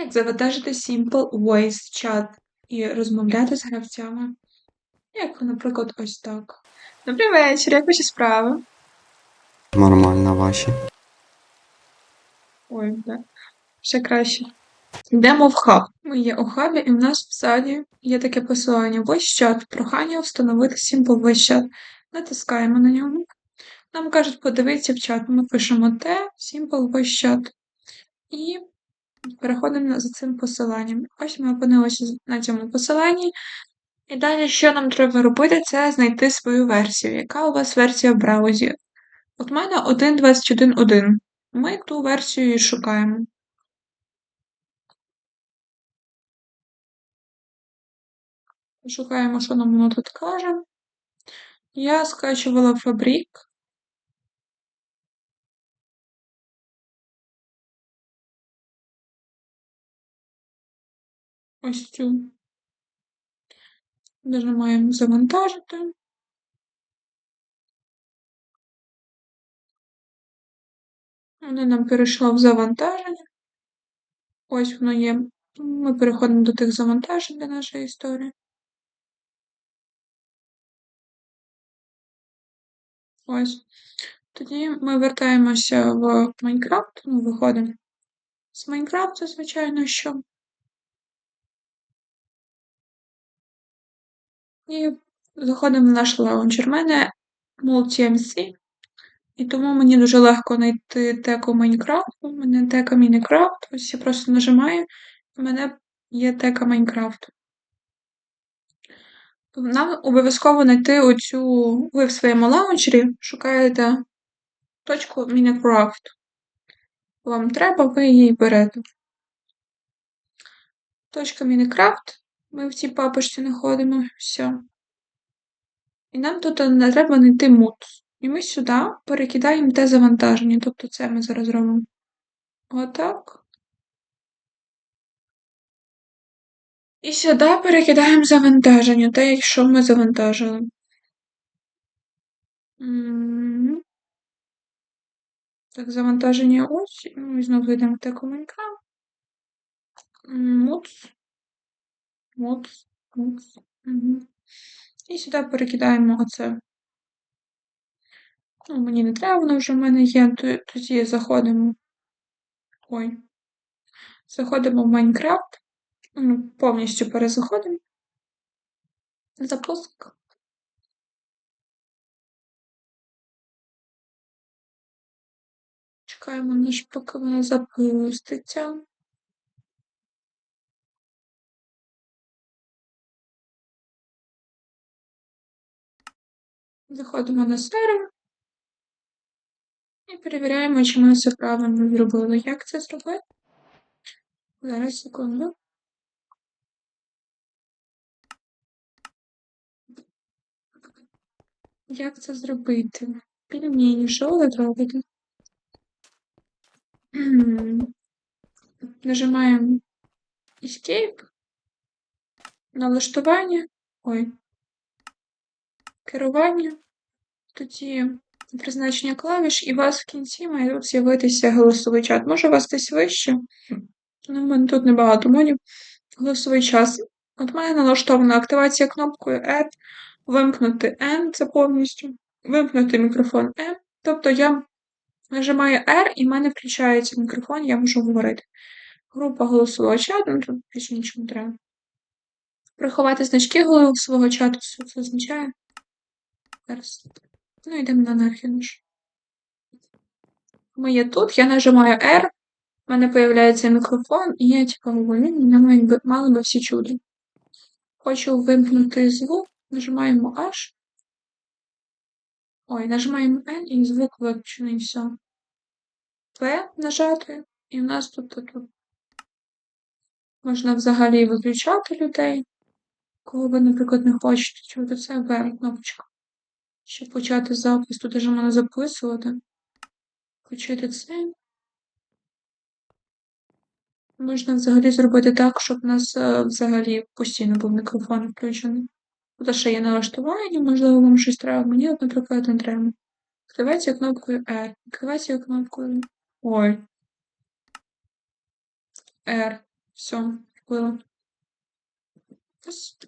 Як завантажити Simple Voice Chat і розмовляти з гравцями? Як, наприклад, ось так. Добрий вечір, як ваші справи? Нормально ваші. Ой, да. Ще краще. Йдемо в хаб. Ми є у хабі, і в нас в залі є таке посилання Voice Chat. Прохання встановити Simple Voice Chat. Натискаємо на нього. Нам кажуть, подивитися в чат. Ми пишемо Т, Simple Voice Chat. І переходимо за цим посиланням. Ось ми опинилися на цьому посиланні. І далі, що нам треба робити, це знайти свою версію. Яка у вас версія в браузі? От в мене 1.21.1. Ми ту версію і шукаємо. Шукаємо, що нам воно тут каже. Я скачувала фабрик. Ось цю. Нажимаємо завантажити. Воно нам перейшло в завантаження. Ось воно є. Ми переходимо до тих завантажень для нашої історії. Ось. Тоді ми вертаємося в Майнкрафт, ну, виходимо з Майнкрафту, звичайно, що. І заходимо в наш лаунчер. У мене MultiMC, і тому мені дуже легко знайти теку Майнкрафту. У мене тека Мінекрафт. Ось я просто нажимаю, і в мене є тека Майнкрафту. Нам обов'язково знайти оцю. Ви в своєму лаунчері шукаєте точку Мінекрафт. Вам треба, ви її берете. Точка Мінекрафт. Ми в цій папочці. Все. І нам тут не треба знайти мут. І ми сюди перекидаємо те завантаження. Тобто це ми зараз робимо. Отак. І сюди перекидаємо завантаження, те, що ми завантажили. Так, завантаження ось. І знову йдемо в теку Майнкрафт. Муц. Муц. Муц. Угу. І сюди перекидаємо оце. Ну, мені не треба, воно вже в мене є. Тоді заходимо. Ой. Заходимо в Майнкрафт. Ну, повністю перезаходимо. Запуск. Чекаємо, ніж поки воно запуститься. Заходимо на сервер і перевіряємо, чи ми все правильно зробили. Як це зробити? Зараз секунду. Як це зробити? Пельмені, що ви робите? Нажимаємо Escape, налаштування. Ой. Керування. Тоді призначення клавіш, і у вас в кінці має тут з'явитися голосовий чат. Може у вас десь вище? Ну, в мене тут небагато модів. Голосовий час. От мене налаштована активація кнопкою Add, вимкнути N, це повністю, вимкнути мікрофон M. Тобто я нажимаю R і в мене включається мікрофон, я можу говорити. Група голосового чату, ну тут більше нічого не треба. Приховати значки голосового чату, що це означає? Зараз. Ну, йдемо на нахід. Ми є тут, я нажимаю R, в мене з'являється мікрофон, і я типу мене мали би всі чути. Хочу вимкнути звук, нажимаємо H. Ой, нажимаємо N і звук виключений, все. P нажати, і в нас тут, тут, можна взагалі виключати людей, кого ви, наприклад, не хочете чути. Це V кнопочка. Щоб почати запис, тут вже можна записувати. Включити це. Можна взагалі зробити так, щоб у нас е, взагалі постійно був мікрофон включений. Тут ще є налаштування, можливо, вам щось треба. Мені, от, наприклад, не треба. Активація кнопкою R. Активація кнопкою. Ой. R. Все, вбила. Ось,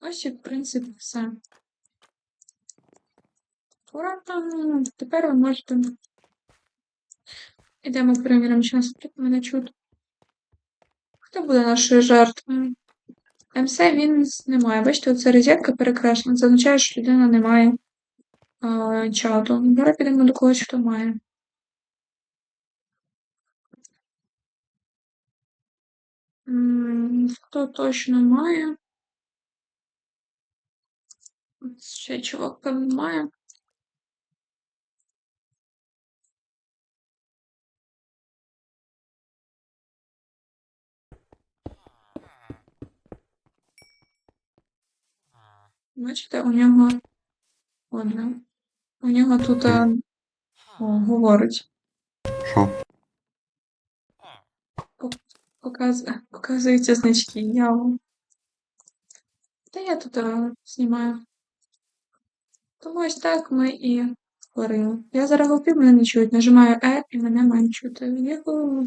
ось в принципі, все. Ура! Тепер ви можете. Ідемо перевіримо, чи нас тут мене чути. Хто буде нашою жертвою? МС він немає. Бачите, оця розетка перекреслена. Це означає, що людина не має а, чату. Давай підемо до когось, хто має. Хто точно має? Ще чувак має. Бачите, у нього одне. У нього тут а, о, говорить. Що? Показ... Показуються значки. Я... вам- Та я тут а, знімаю. Тому ось так ми і говорили. Я зараз говорю, мене не чують. Нажимаю E і мене мають чути. Яку